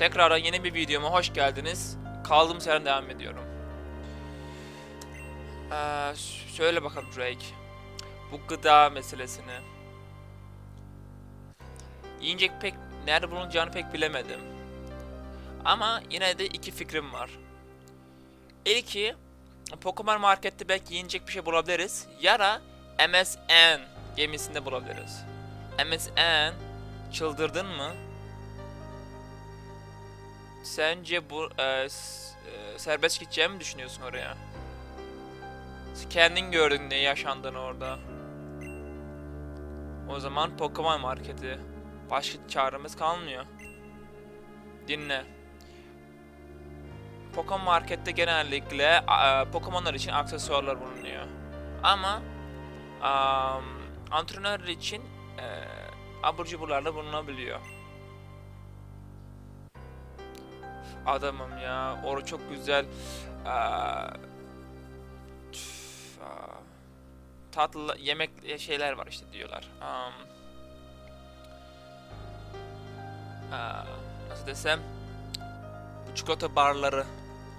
Tekrardan yeni bir videoma hoş geldiniz. Kaldığım yerden devam ediyorum. Ee, söyle bakalım Drake. Bu gıda meselesini. Yiyecek pek nerede bulunacağını pek bilemedim. Ama yine de iki fikrim var. İlki Pokemon Market'te belki yiyecek bir şey bulabiliriz. Ya da MSN gemisinde bulabiliriz. MSN çıldırdın mı? Sence bu e, e, serbest gideceğimi mi düşünüyorsun oraya? Kendin gördün ne yaşandığını orada. O zaman Pokemon marketi. Başka çaremiz kalmıyor. Dinle. Pokemon markette genellikle e, Pokemonlar için aksesuarlar bulunuyor. Ama am, antrenörler için e, abur cuburlar da bulunabiliyor. Adamım ya. Orada çok güzel tatlı yemek şeyler var işte diyorlar. Nasıl desem bu çikolata barları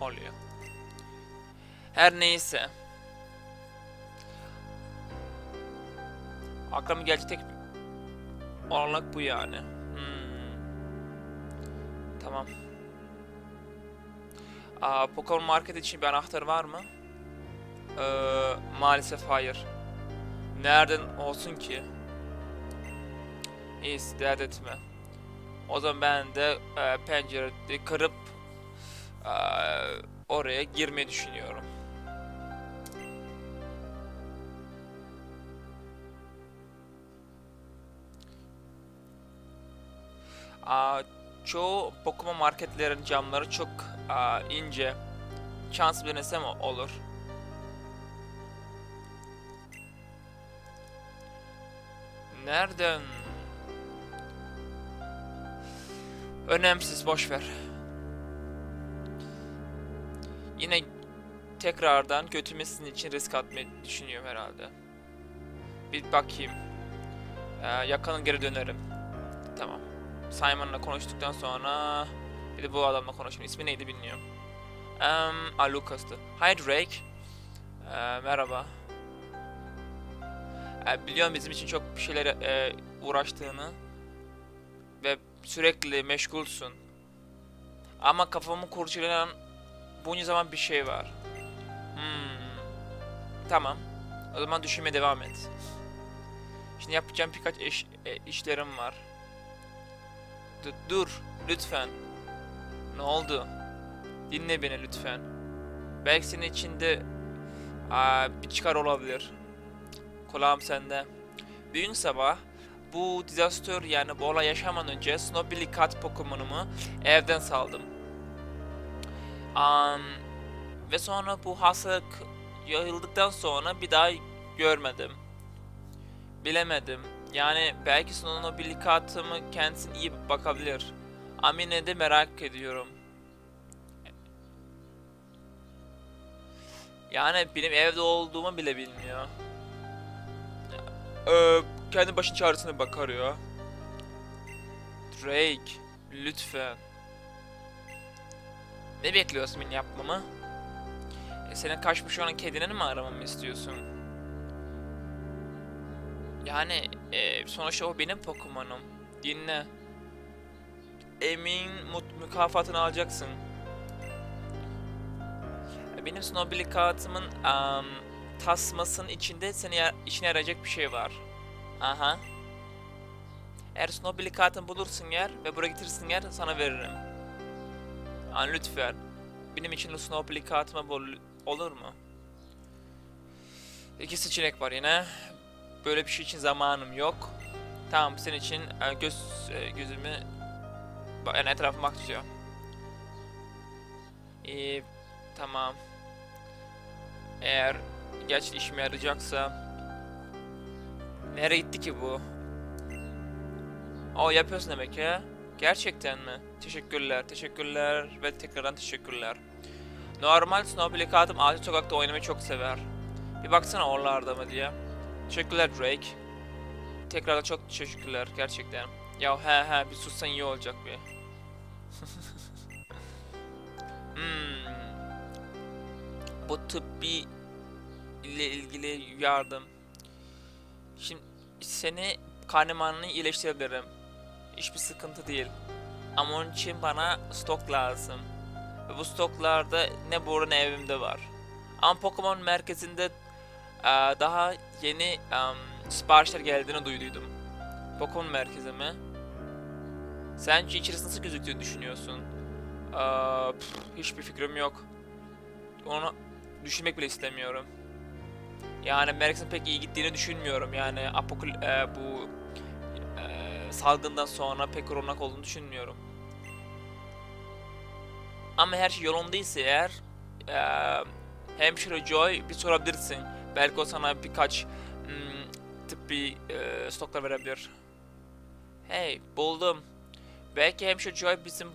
oluyor. Her neyse. Aklıma gelecek tek olarak bu yani. Hmm. Tamam. Aa, Pokemon Market için bir anahtar var mı? Ee, maalesef hayır. Nereden olsun ki? İyisi dert etme. O zaman ben de e, pencereyi kırıp e, oraya girmeyi düşünüyorum. Aa, çoğu Pokemon marketlerin camları çok aa, ince. Şans bir denesem olur. Nereden? Önemsiz, boş ver. Yine tekrardan götümü sizin için risk atmayı düşünüyorum herhalde. Bir bakayım. Ee, yakın geri dönerim. Tamam. Simon'la konuştuktan sonra bir de bu adamla konuşayım. İsmi neydi bilmiyorum. Um, a Lucas'tı. Hi Drake. Ee, merhaba. Ee, biliyorum bizim için çok bir şeyler e, uğraştığını ve sürekli meşgulsün. Ama kafamı kurcalayan bunca zaman bir şey var. Hmm. Tamam. O zaman düşünmeye devam et. Şimdi yapacağım birkaç iş, e, işlerim var. Dur, dur lütfen. Ne oldu? Dinle beni lütfen. Belki senin içinde aa, bir çıkar olabilir. Kulağım sende. Bir gün sabah bu disaster yani bu olay yaşamadan önce Snowbilly Cat Pokemon'umu evden saldım. Am, ve sonra bu hastalık yayıldıktan sonra bir daha görmedim. Bilemedim. Yani belki Snowbilly Cat'ımı kendisine iyi bakabilir. Ama yine de merak ediyorum. Yani benim evde olduğumu bile bilmiyor. Ee, kendi başın çaresine bakar ya. Drake, lütfen. Ne bekliyorsun beni yapmamı? E, senin kaçmış olan kedini mi aramamı istiyorsun? Yani e, sonuçta o benim Pokemon'um. Dinle. Emin mükafatını alacaksın. Benim Snowbilly kartımın am, tasmasının içinde seni işine yarayacak bir şey var. Aha. Eğer Snowbilly kartını bulursun yer ve buraya getirsin yer sana veririm. An lütfen. Benim için Snowbilly kartıma bul olur mu? İki seçenek var yine. Böyle bir şey için zamanım yok. Tamam senin için e, göz e, gözümü yani etrafıma bak. İyi tamam. Eğer gerçi işime yarayacaksa Nereye gitti ki bu? O yapıyorsun demek ya. Gerçekten mi? Teşekkürler, teşekkürler ve tekrardan teşekkürler. Normal Snowball kartım ağaç sokakta oynamayı çok sever. Bir baksana oralarda mı diye. Teşekkürler Drake. Tekrardan çok teşekkürler gerçekten. Ya he he bir sussan iyi olacak bir. hmm. Bu tıbbi ile ilgili yardım. Şimdi seni karnemanını iyileştirebilirim. Hiçbir sıkıntı değil. Ama onun için bana stok lazım. Ve bu stoklarda ne burada ne evimde var. Ama Pokemon merkezinde eee, daha yeni em, siparişler geldiğini duyduydum. Pokemon merkezi mi? Sence içerisi nasıl gözüktüğünü düşünüyorsun? Eee, pf, hiçbir fikrim yok. Onu düşünmek bile istemiyorum. Yani merkezin pek iyi gittiğini düşünmüyorum. Yani apokal eee, bu eee, salgından sonra pek korunak olduğunu düşünmüyorum. Ama her şey yolundaysa eğer eee Hemşire Joy bir sorabilirsin. Belki o sana birkaç hmm, tıbbi eee, stoklar verebilir. Hey buldum. Belki Hemşire Joy bizim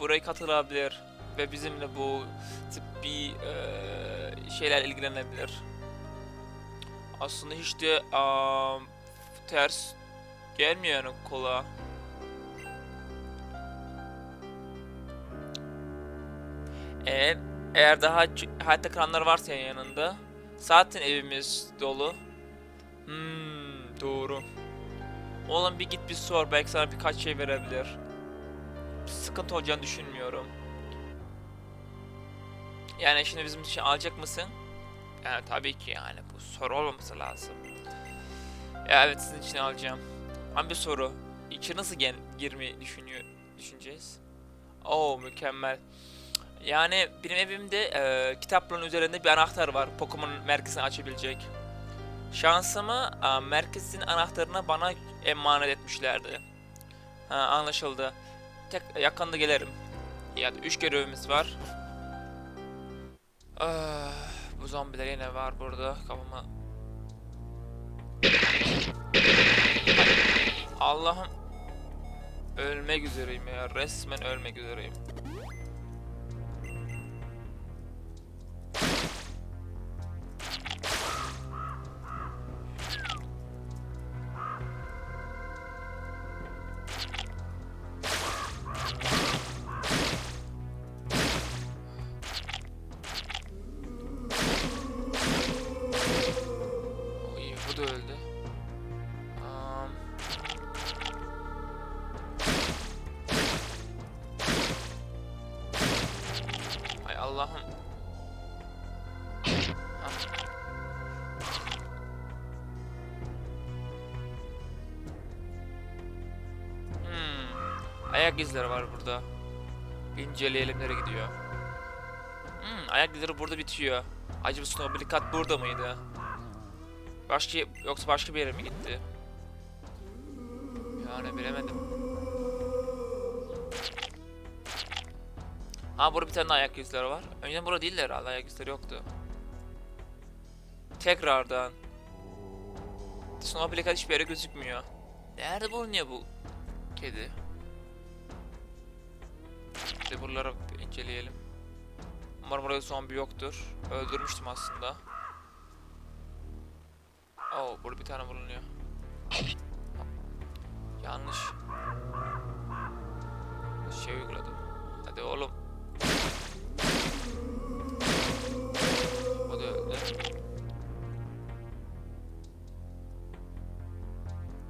buraya katılabilir ve bizimle bu tıbbi eee, şeyler ilgilenebilir. Aslında hiç de am, ters gelmiyor yani kulağa. Eğer eğer daha hayatta kalanlar varsa yanında zaten evimiz dolu. Hmm, doğru. Oğlum bir git bir sor belki sana birkaç şey verebilir. Sıkıntı olacağını düşünmüyorum. Yani şimdi bizim için alacak mısın? Yani tabii ki yani bu soru olmaması lazım. Evet sizin için alacağım. Ama bir soru. İçeri nasıl gel girmeyi düşünüyor düşüneceğiz? Oo mükemmel. Yani benim evimde e, kitapların üzerinde bir anahtar var. Pokemon merkezini açabilecek. Şansımı e, merkezin anahtarını bana emanet etmişlerdi. Ha, anlaşıldı. Tek yakında gelirim. Ya üç görevimiz var. Ah, bu zombiler yine var burada kafama. Allah'ım. Ölmek üzereyim ya. Resmen ölmek üzereyim. Da öldü. Am. Ay Allah'ım. Ah. Hmm. Ayak izleri var burada. İnceleyelim nereye gidiyor. Hmm, ayak izleri burada bitiyor. Acaba Snowblikat burada mıydı? Başka yoksa başka bir yere mi gitti? Yani bilemedim. Ha burada bir tane ayak izleri var. Önceden burada değildi herhalde ayak izleri yoktu. Tekrardan. Snowblikat hiçbir yere gözükmüyor. Nerede bulunuyor bu kedi? İşte buraları inceleyelim. Umarım orada zombi yoktur. Öldürmüştüm aslında. Oo, burada bir tane bulunuyor. Yanlış. Şey uyguladım. Hadi oğlum. O da öldü.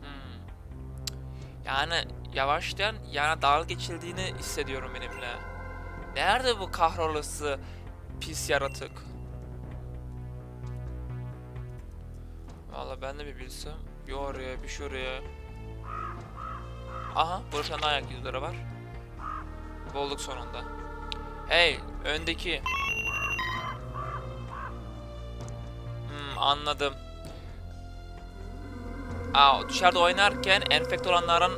Hmm. Yani yavaştan yana dalga geçildiğini hissediyorum benimle. Nerede bu kahrolası pis yaratık? Valla ben de bir bilsem. Bir oraya bir şuraya. Aha daha ayak izleri var. Bulduk sonunda. Hey öndeki. Hmm, anladım. Aa, dışarıda oynarken enfekte olanların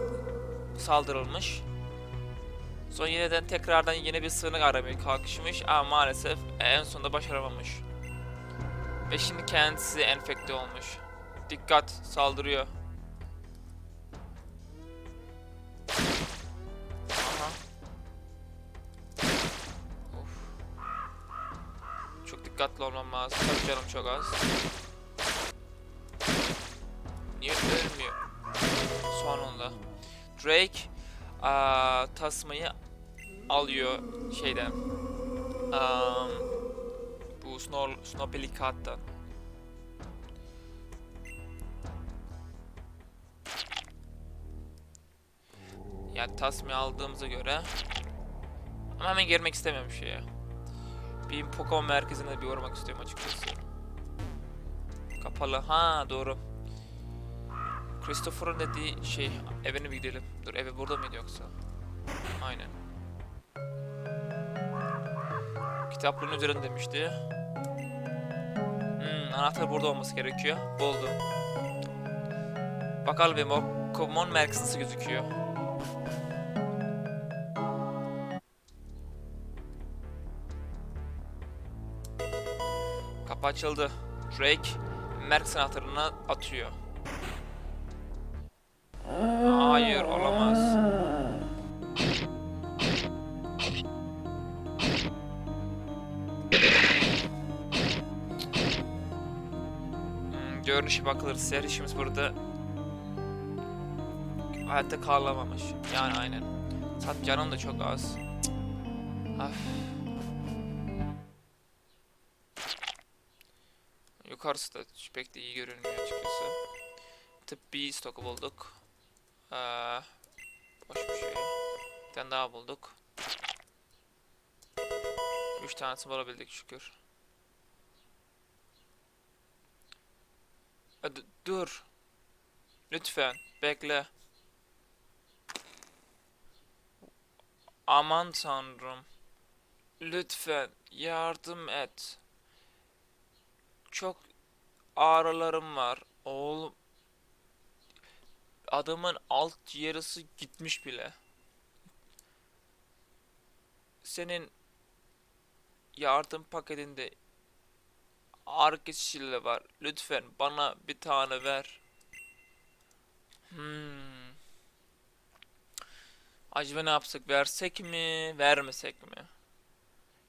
saldırılmış. Sonra yeniden tekrardan yeni bir sığınak aramaya kalkışmış ama maalesef en sonunda başaramamış. Ve şimdi kendisi enfekte olmuş. Dikkat saldırıyor. Aha. Of. Çok dikkatli olmam lazım. Tabii canım çok az. Niye ölmüyor? Sonunda. Drake aa, tasmayı alıyor şeyden. am, bu Snow, Snow Yani tasmi aldığımıza göre ama hemen girmek istemiyorum şeye. Bir Pokemon merkezine bir uğramak istiyorum açıkçası. Kapalı. Ha doğru. Christopher'ın dediği şey evine bir gidelim. Dur evi burada mıydı yoksa? Aynen. Kitaplığın üzerinde demişti. Hmm, anahtar burada olması gerekiyor. Buldum. Bakalım bir Pokemon merkezi gözüküyor. Açıldı. Drake Merkez anahtarını atıyor. Hayır olamaz. Hmm, görünüşe bakılırsa işimiz burada hayatta kalamamış. Yani aynen. Sat canım da çok az. Cık. Af. Yukarısı da pek de iyi görünmüyor açıkçası. Tıbbi stoku bulduk. Ee, boş bir şey. Bir tane daha bulduk. Üç tanesini bulabildik şükür. Ee, d- dur. Lütfen bekle. Aman tanrım. Lütfen yardım et. Çok ağrılarım var. Oğlum adamın alt yarısı gitmiş bile. Senin yardım paketinde ağrı kesiciyle var. Lütfen bana bir tane ver. Hmm. Acaba ne yapsak? Versek mi? Vermesek mi?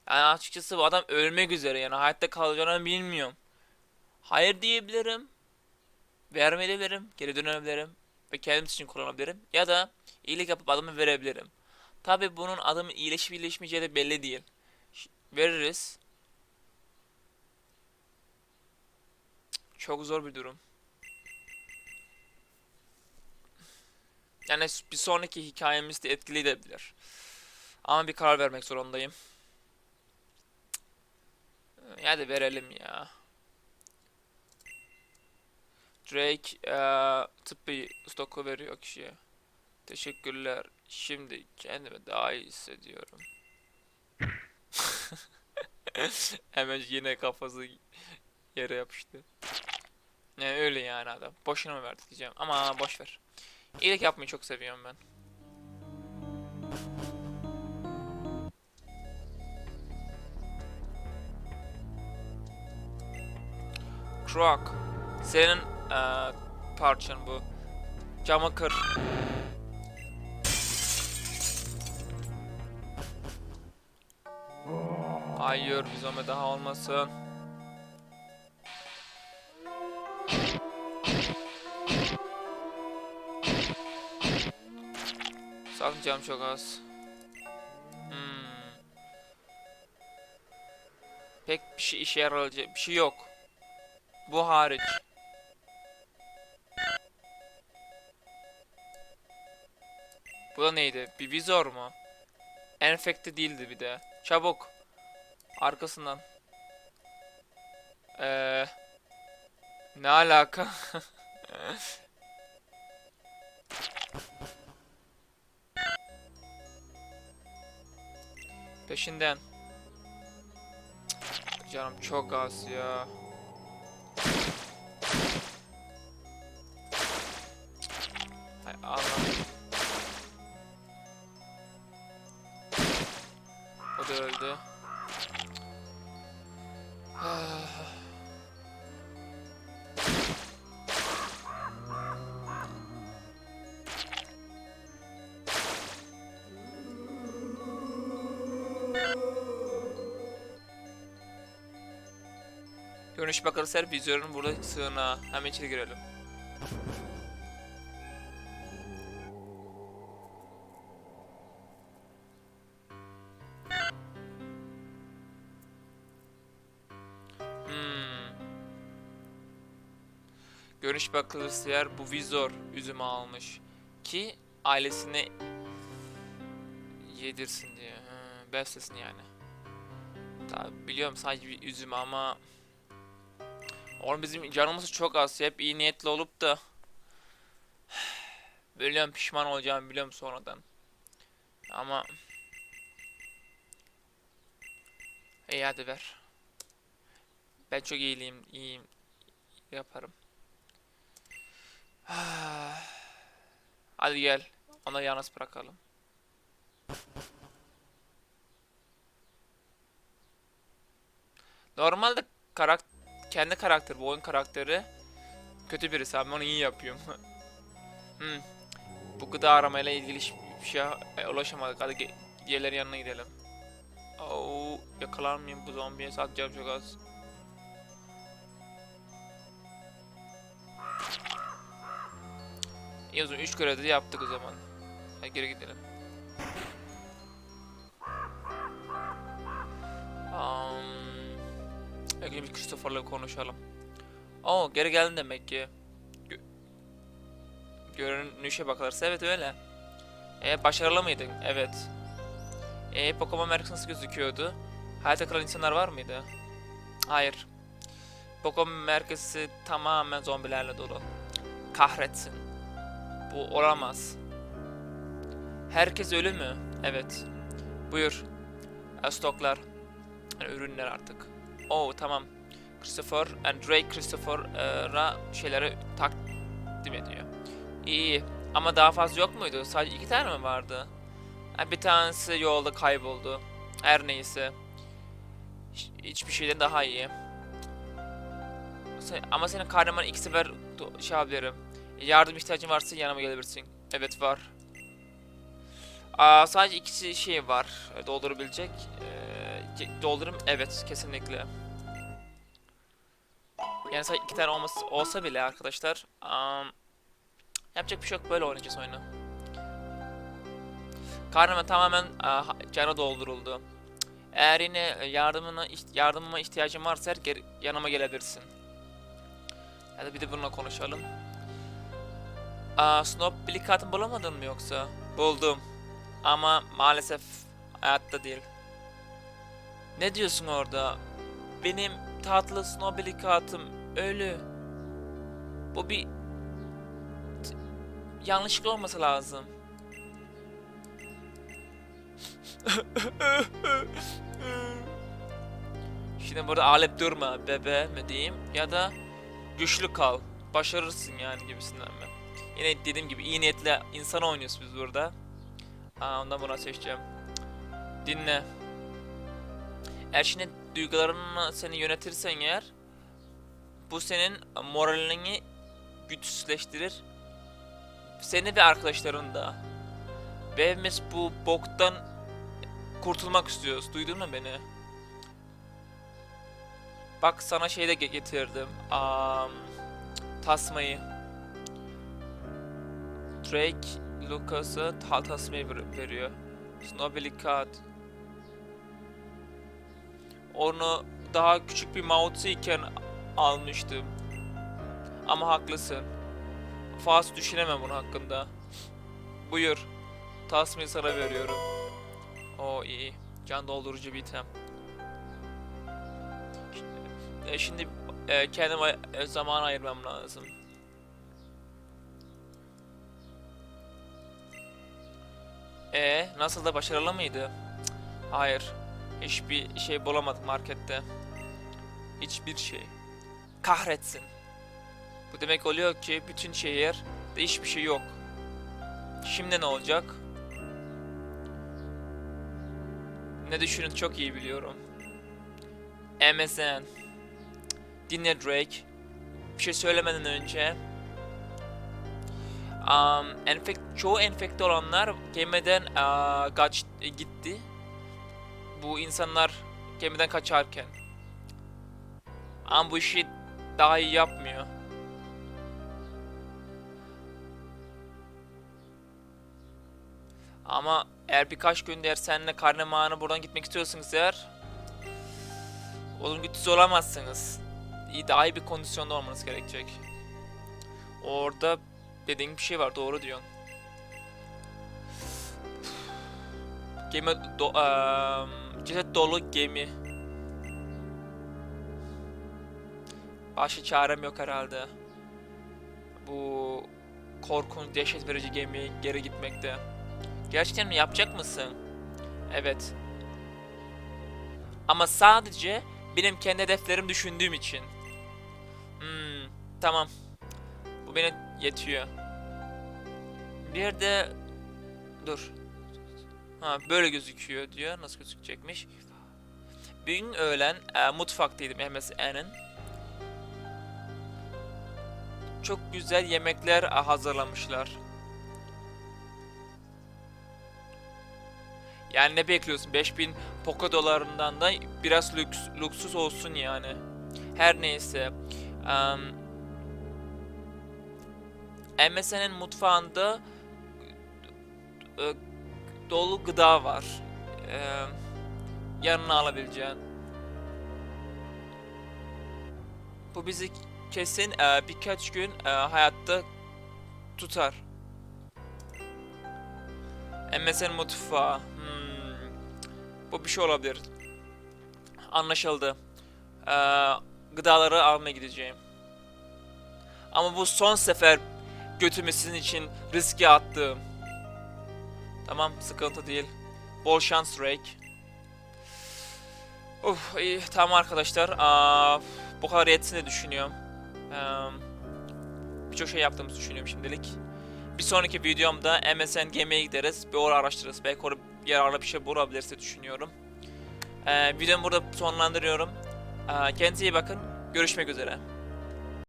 Yani açıkçası bu adam ölmek üzere yani hayatta kalacağını bilmiyorum. Hayır diyebilirim. Vermeyebilirim. Geri dönebilirim. Ve kendim için kullanabilirim. Ya da iyilik yapıp adamı verebilirim. Tabi bunun adamın iyileşip iyileşmeyeceği de belli değil. Veririz. Çok zor bir durum. Yani bir sonraki hikayemiz de etkili edebilir. Ama bir karar vermek zorundayım. Ya da verelim ya. Drake eee tıbbi stoku veriyor kişiye. Teşekkürler. Şimdi kendimi daha iyi hissediyorum. Hemen yine kafası yere yapıştı. Ne öyle yani adam. Boşuna mı verdik diyeceğim. Ama boş ver. İyilik yapmayı çok seviyorum ben. Croc. Senin eee, parçan bu. Camı kır. Hayır, bir zombi daha olmasın. Sakın cam çok az. Hmm. Pek bir şey işe yarayacak bir şey yok. Bu hariç. Bu da neydi? Bir vizor mu? Enfekte değildi bir de. Çabuk. Arkasından. Eee. Ne alaka? Peşinden. Canım çok az ya. O da öldü. Ah. Görünüş bakılırsa her vizörün burada sığınağı. Hemen içeri girelim. Görünüş bakılırsa eğer bu vizor üzümü almış. Ki ailesine yedirsin diye. Beslesin yani. Tabi biliyorum sadece bir üzüm ama Oğlum bizim canımız çok az. Hep iyi niyetli olup da biliyorum pişman olacağımı biliyorum sonradan. Ama İyi hadi ver. Ben çok iyiyim, iyiyim. Yaparım. Hadi gel. Ona yalnız bırakalım. Normalde karak kendi karakter, bu oyun karakteri kötü birisi ama onu iyi yapıyorum. hmm. Bu gıda aramayla ilgili bir şeye ulaşamadık. Hadi diğerlerin yanına gidelim. Oo, yakalar mıyım bu zombiye? Satacağım çok az. İyi o zaman 3 görevde de yaptık o zaman. Hadi geri gidelim. Um, Önce bir Christopher'la konuşalım. Oo geri geldin demek ki. Gö Görünüşe bakılırsa evet öyle. E başarılı mıydın? Evet. E Pokemon merkezi nasıl gözüküyordu? Hayatta kalan insanlar var mıydı? Hayır. Pokemon merkezi tamamen zombilerle dolu. Kahretsin. Bu olamaz. Herkes ölü mü? Evet. Buyur. E, Stoklar. Yani ürünler artık. Oo tamam. Christopher and Drake Christopher'a şeyleri takdim ediyor. İyi. Ama daha fazla yok muydu? Sadece iki tane mi vardı? Ha, bir tanesi yolda kayboldu. Her neyse. Hiç- Hiçbir şeyden daha iyi. Ama senin kahraman iki sefer şey yapabilirim. Yardım ihtiyacın varsa yanıma gelebilirsin. Evet var. Aa, sadece ikisi şey var e, doldurabilecek. Ee, doldurum evet kesinlikle. Yani sadece iki tane olması, olsa bile arkadaşlar. am, yapacak bir şey yok böyle oynayacağız oyunu. Karnıma tamamen ah, cana dolduruldu. Eğer yine e, yardımına yardımıma ihtiyacın varsa geri, yanıma gelebilirsin. Hadi bir de bununla konuşalım. Aa, Snob Blickat'ın bulamadın mı yoksa? Buldum. Ama maalesef hayatta değil. Ne diyorsun orada? Benim tatlı Snob Blickat'ım ölü. Bu bir yanlışlık olması lazım. Şimdi burada ağlayıp durma bebe mi diyeyim ya da güçlü kal. Başarırsın yani gibisinden mi? Yine dediğim gibi iyi niyetli insan oynuyoruz biz burada. Aa, ondan buna seçeceğim. Dinle. Eğer duygularını seni yönetirsen eğer bu senin moralini güçsüzleştirir. Seni ve arkadaşlarını da. Ve biz bu boktan kurtulmak istiyoruz. Duydun mu beni? Bak sana şey de ge- getirdim. Am, tasmayı. Drake Lucas'a ta tasmayı ver- veriyor. Snowbelly Onu daha küçük bir Mauzi iken almıştım. Ama haklısın. Fazla düşünemem bunun hakkında. Buyur. Tasmayı sana veriyorum. O iyi. Can doldurucu bir item. Şimdi, e, şimdi e, kendime e, zaman ayırmam lazım. E nasıl da başarılı mıydı? Cık, Hayır. Hiçbir şey bulamadım markette. Hiçbir şey. Kahretsin. Bu demek oluyor ki bütün şehirde hiçbir şey yok. Şimdi ne olacak? Ne düşünün çok iyi biliyorum. MSN. Dinle Drake. Bir şey söylemeden önce um, enfek çoğu enfekte olanlar gemiden uh, kaç e, gitti. Bu insanlar gemiden kaçarken. Ama bu işi daha iyi yapmıyor. Ama eğer birkaç gün eğer seninle karnemanı buradan gitmek istiyorsanız eğer Oğlum güçsüz olamazsınız. İyi daha iyi bir kondisyonda olmanız gerekecek. Orada dediğin bir şey var doğru diyorsun. Gemi do eee, ceset dolu gemi. Başka çarem yok herhalde. Bu korkunç, dehşet verici gemi geri gitmekte. Gerçekten mi yapacak mısın? Evet. Ama sadece benim kendi hedeflerim düşündüğüm için. Hmm, tamam. Bu beni yetiyor. Bir de dur. Ha böyle gözüküyor diyor. Nasıl gözükecekmiş? Bir gün öğlen e, mutfaktaydım MSN'in. Çok güzel yemekler e, hazırlamışlar. Yani ne bekliyorsun? 5000 Poco dolarından da biraz lüks, lüksüz olsun yani. Her neyse. Um, MSN'in mutfağında e, dolu gıda var. E, yanına alabileceğin. Bu bizi kesin e, birkaç gün e, hayatta tutar. MSN mutfağı. Hmm. Bu bir şey olabilir. Anlaşıldı. Ee, gıdaları almaya gideceğim. Ama bu son sefer götümü sizin için riske attım. Tamam sıkıntı değil. Bol şans Drake. Uf iyi tamam arkadaşlar. Aa, bu kadar yetsin diye düşünüyorum. Ee, Birçok şey yaptığımızı düşünüyorum şimdilik. Bir sonraki videomda MSN Game'e gideriz. Bir orada araştırırız. Belki orada yararlı bir şey bulabilirse düşünüyorum. Ee, videomu burada sonlandırıyorum. Ee, kendinize iyi bakın. Görüşmek üzere.